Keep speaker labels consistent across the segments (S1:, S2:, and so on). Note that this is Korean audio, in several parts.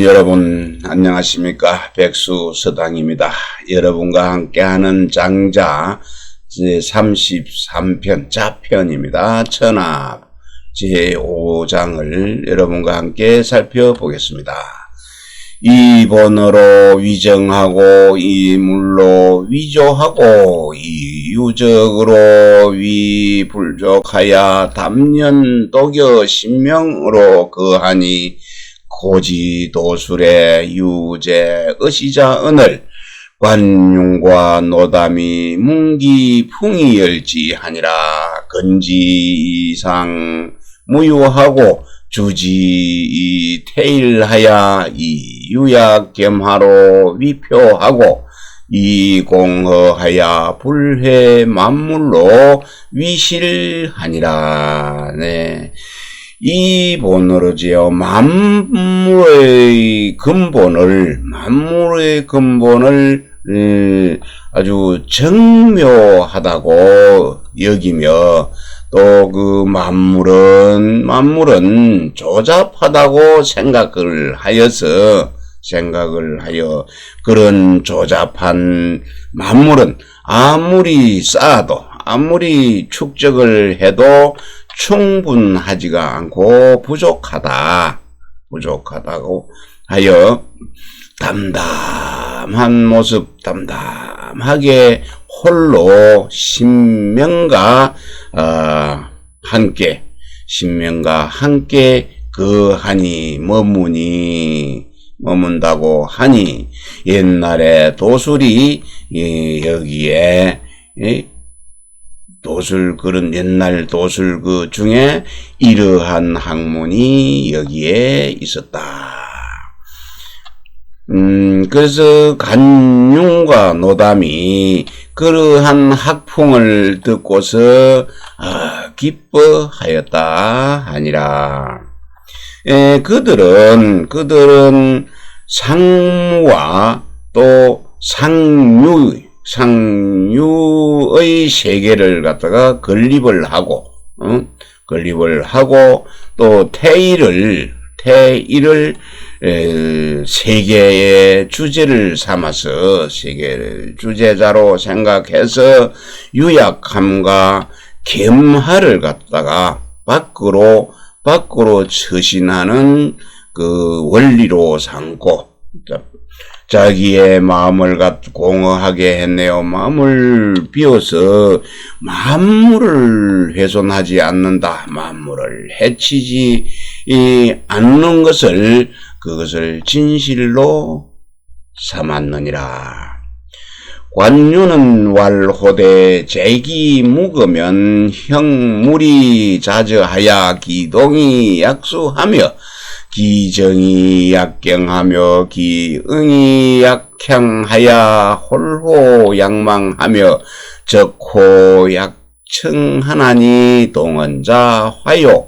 S1: 여러분 안녕하십니까 백수 서당입니다. 여러분과 함께하는 장자 제 33편 자편입니다. 천합 제 5장을 여러분과 함께 살펴보겠습니다. 이번으로 위정하고 이 물로 위조하고 이 유적으로 위불족하여 담년 독여 신명으로 그하니 고지도술의 유제 의시자 은을 관용과 노담이 문기풍이 열지하니라 건지 이상 무유하고 주지 태일하야 이유약 겸하로 위표하고 이공허하야 불회 만물로 위실하니라 네. 이 본으로지요 만물의 근본을 만물의 근본을 음, 아주 정묘하다고 여기며 또 그 만물은 만물은 조잡하다고 생각을 하여서 생각을 하여 그런 조잡한 만물은 아무리 쌓아도 아무리 축적을 해도 충분하지가 않고 부족하다. 부족하다고 하여 담담한 모습, 담담하게 홀로 신명과 어, 함께 신명과 함께 그 하니 머무니 머문다고 하니 옛날에 도술이 여기에 도술 그런 옛날 도술 그 중에 이러한 학문이 여기에 있었다. 음, 그래서 간융과 노담이 그러한 학풍을 듣고서 아, 기뻐하였다 하니라. 에, 그들은 그들은 상무와 또 상류 상류의 세계를 갖다가 건립을 하고, 어? 건립을 하고, 또 태일을, 태일을, 에, 세계의 주제를 삼아서, 세계를 주제자로 생각해서 유약함과 겸하를 갖다가 밖으로, 밖으로 처신하는 그 원리로 삼고, 자기의 마음을 갖 공허하게 했네요. 마음을 비워서 만물을 훼손하지 않는다. 만물을 해치지 않는 것을 그것을 진실로 삼았느니라. 관유는 왈호대 재기 묵으면 형물이 자저하야 기동이 약수하며 기정이 약경하며 기응이 약향하야 홀호 양망하며 적호 약청하나니 동언자 화요.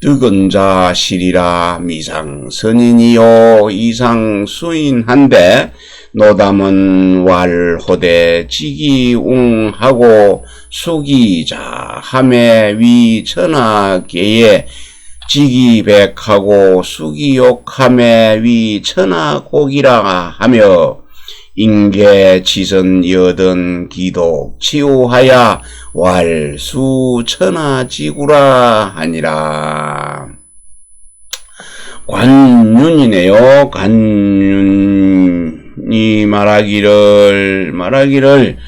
S1: 뜨건자 실이라 미상 선인이요. 이상 수인한데 노담은 왈호대 지기웅하고 수기자 함에 위천하계에 지기백하고 수기욕함에 위 천하곡이라 하며 인계 지선 여든 기독 치우하야 왈수 천하지구라 하니라. 관윤이네요. 관윤이 말하기를 말하기를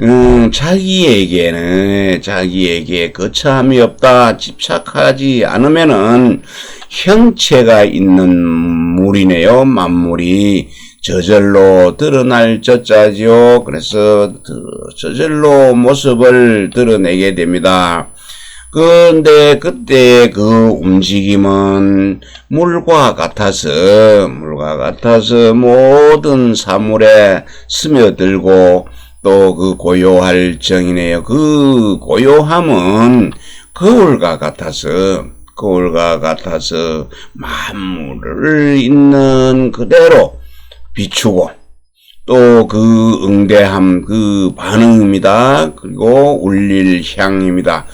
S1: 음, 자기에게는 자기에게 거처함이 없다 집착하지 않으면은 형체가 있는 물이네요. 만물이 저절로 드러날 저자지요. 그래서 저절로 모습을 드러내게 됩니다. 그런데 그때 그 움직임은 물과 같아서 물과 같아서 모든 사물에 스며들고 또 그 고요할 정이네요. 그 고요함은 거울과 같아서 거울과 같아서 만물을 있는 그대로 비추고 또 그 응대함 그 반응입니다. 그리고 울릴 향입니다.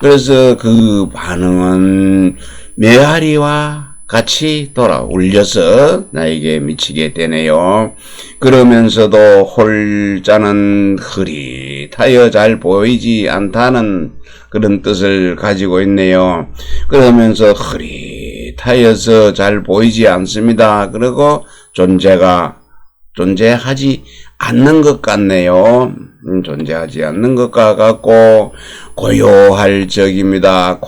S1: 그래서 그 반응은 메아리와 같이 돌아 울려서 나에게 미치게 되네요. 그러면서도 홀자는 흐릿하여 잘 보이지 않다는 그런 뜻을 가지고 있네요. 그러면서 흐릿하여서 잘 보이지 않습니다. 그리고 존재가 존재하지 않는 것 같네요. 음, 존재하지 않는 것 같고 고요할 적입니다.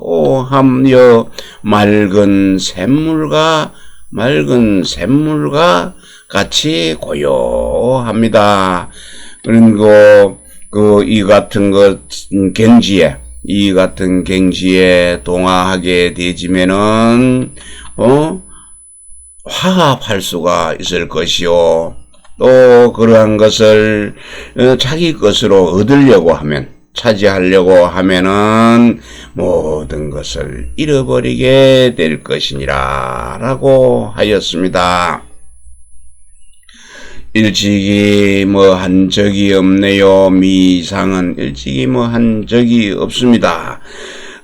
S1: 고요함여 맑은 샘물과 맑은 샘물과 같이 고요합니다. 그리고 그 이 같은 것 음, 갱지에 이 같은 갱지에 동화하게 되지면은 어 화합할 수가 있을 것이요. 또 그러한 것을 어, 자기 것으로 얻으려고 하면 차지하려고 하면은 모든 것을 잃어버리게 될 것이니라 라고 하였습니다. 일찍이 뭐 한 적이 없네요. 미상은 일찍이 뭐 한 적이 없습니다.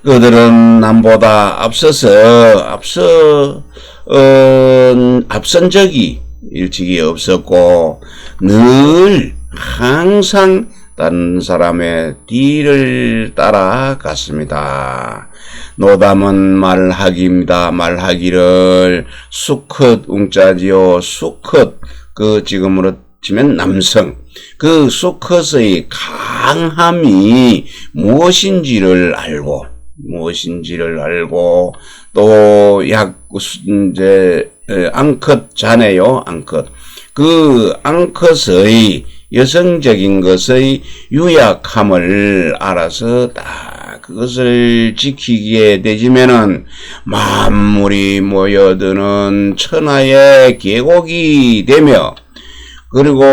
S1: 그들은 남보다 앞서서 앞서 어, 앞선 적이 일찍이 없었고 늘 항상 다른 사람의 뒤를 따라갔습니다. 노담은 말하기입니다. 말하기를 수컷 웅자지요. 수컷 그 지금으로 치면 남성 그 수컷의 강함이 무엇인지를 알고 무엇인지를 알고 또 약 이제 앙컷 자네요 앙컷 그 앙컷의 여성적인 것의 유약함을 알아서 딱 그것을 지키게 되지면은 만물이 모여드는 천하의 계곡이 되며 그리고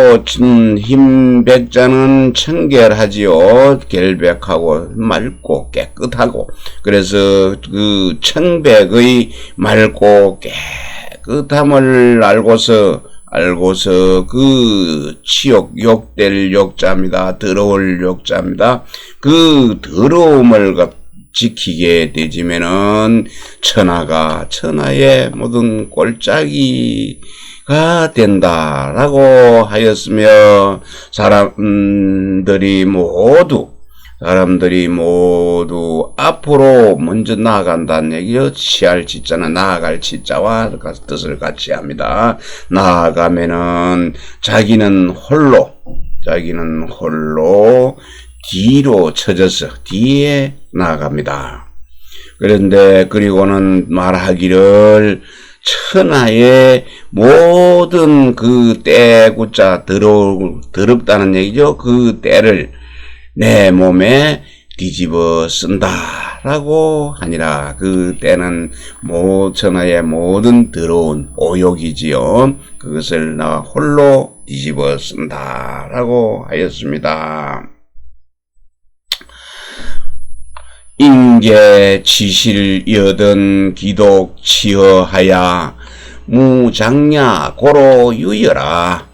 S1: 힘백자는 청결하지요. 결백하고 맑고 깨끗하고 그래서 그 청백의 맑고 깨끗 함을 알고서 알고서 그 치욕 욕될 욕자입니다. 더러울 욕자입니다. 그 더러움을 지키게 되지면은 천하가 천하의 모든 꼴짝이 가 된다라고 하였으며 사람들이 모두 사람들이 모두 앞으로 먼저 나아간다는 얘기요. 치할 치자는 나아갈 치자와 뜻을 같이 합니다. 나아가면은 자기는 홀로 자기는 홀로 뒤로 쳐져서 뒤에 나아갑니다. 그런데 그리고는 말하기를 천하의 모든 그 때구자 더럽다는 얘기죠. 그 때를 내 몸에 뒤집어 쓴다라고 하니라. 그 때는 모 천하의 모든 더러운 오욕이지요. 그것을 나 홀로 뒤집어 쓴다라고 하였습니다. 인계 지실 여든 기독 치허하야 무장냐 고로 유여라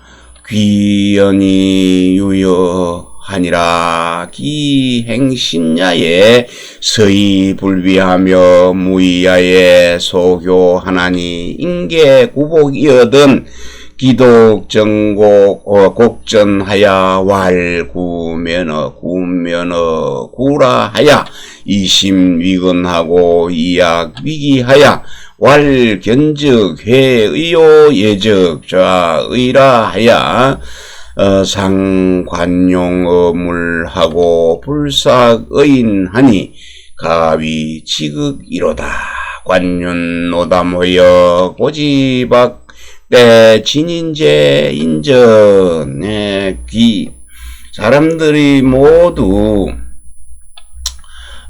S1: 귀연이 유여 하니라 기행신야에 서희 불비하며 무이야에 소교하나니 인계 구복이여든 기독 정곡 어, 곡전하야 왈구면어 구면어 구라하야 이심 위건하고 이약 위기하야 왈 견적 회의요 예적 좌의라하야 어, 상관용 어물하고 불삭의인하니 가위 지극이로다. 관윤 노담하여 고지박 때 진인제 인전의 귀. 사람들이 모두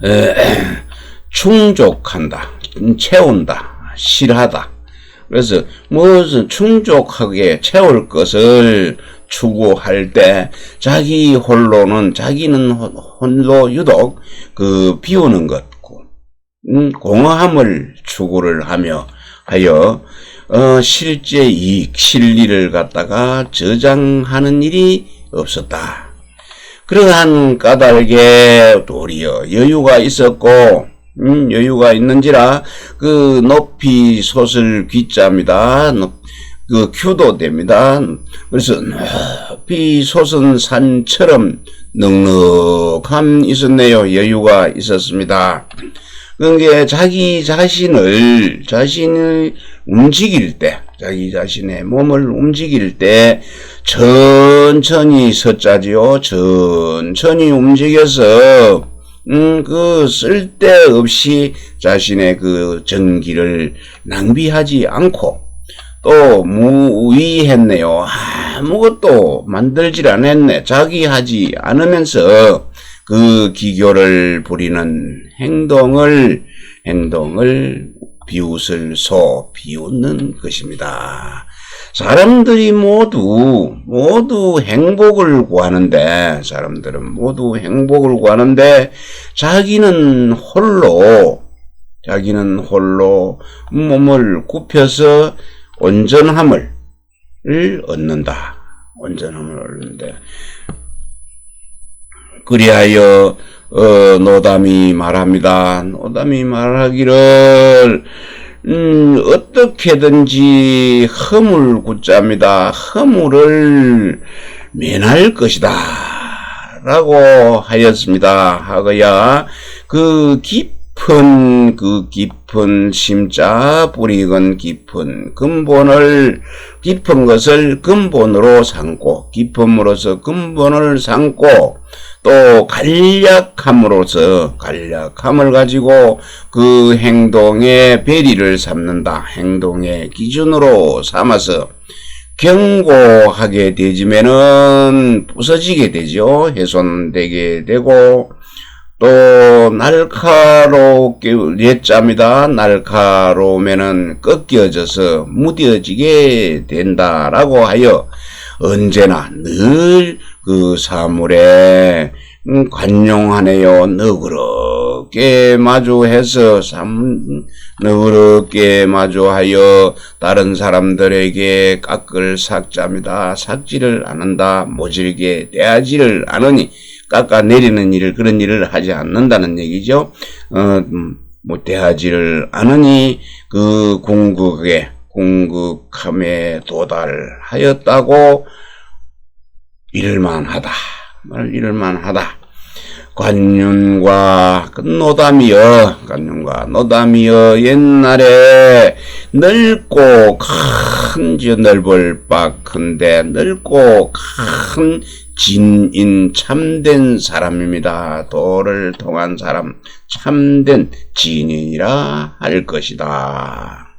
S1: 에, 충족한다, 채운다, 실하다. 그래서 무슨 충족하게 채울 것을 추구할 때 자기 홀로는 자기는 홀로 유독 그 비우는 것, 음, 공허함을 추구를 하며 하여 어, 실제 이익, 실리를 갖다가 저장하는 일이 없었다. 그러한 까닭에 도리어 여유가 있었고 음, 여유가 있는지라 그 높이 솟을 귀자입니다. 높- 그 큐도 됩니다. 그래서 높이 솟은 산처럼 넉넉함 있었네요. 여유가 있었습니다. 그게 자기 자신을 자신을 움직일 때 자기 자신의 몸을 움직일 때 천천히 섰자지요. 천천히 움직여서 음, 그 쓸데없이 자신의 그 전기를 낭비하지 않고 또 무의했네요. 아무것도 만들질 않았네. 자기 하지 않으면서 그 기교를 부리는 행동을 행동을 비웃을 소 비웃는 것입니다. 사람들이 모두 모두 행복을 구하는데 사람들은 모두 행복을 구하는데 자기는 홀로 자기는 홀로 몸을 굽혀서 온전함을 얻는다. 온전함을 얻는데 그리하여 어, 노담이 말합니다. 노담이 말하기를 음, 어떻게든지 허물 굳잡니다. 허물을 면할 것이다. 라고 하였습니다. 하거야 그 깊 은 그 깊은 심자 뿌리건 깊은 근본을 깊은 것을 근본으로 삼고 깊음으로서 근본을 삼고 또 간략함으로써 간략함을 가지고 그 행동의 배리를 삼는다. 행동의 기준으로 삼아서 경고하게 되지면은 부서지게 되죠. 훼손되게 되고 또 날카롭게 예자입니다. 날카로우면은 꺾여져서 무뎌지게 된다라고 하여 언제나 늘 그 사물에 음, 관용하네요. 너그럽게 마주해서 삼 너그럽게 마주하여 다른 사람들에게 깎을 삭자입니다. 삭지를 안 한다. 모질게 대하지를 않으니 깎아내리는 일을 그런 일을 하지 않는다는 얘기죠. 어, 음, 뭐 대하지를 않으니 그 궁극에 궁극함에 도달하였다고 이럴만 하다. 말 이럴만 하다. 관윤과 그 노담이여, 관윤과 노담이여, 옛날에 넓고 큰, 저 넓을 바 큰데 넓고 큰 진인 참된 사람입니다. 도를 통한 사람, 참된 진인이라 할 것이다.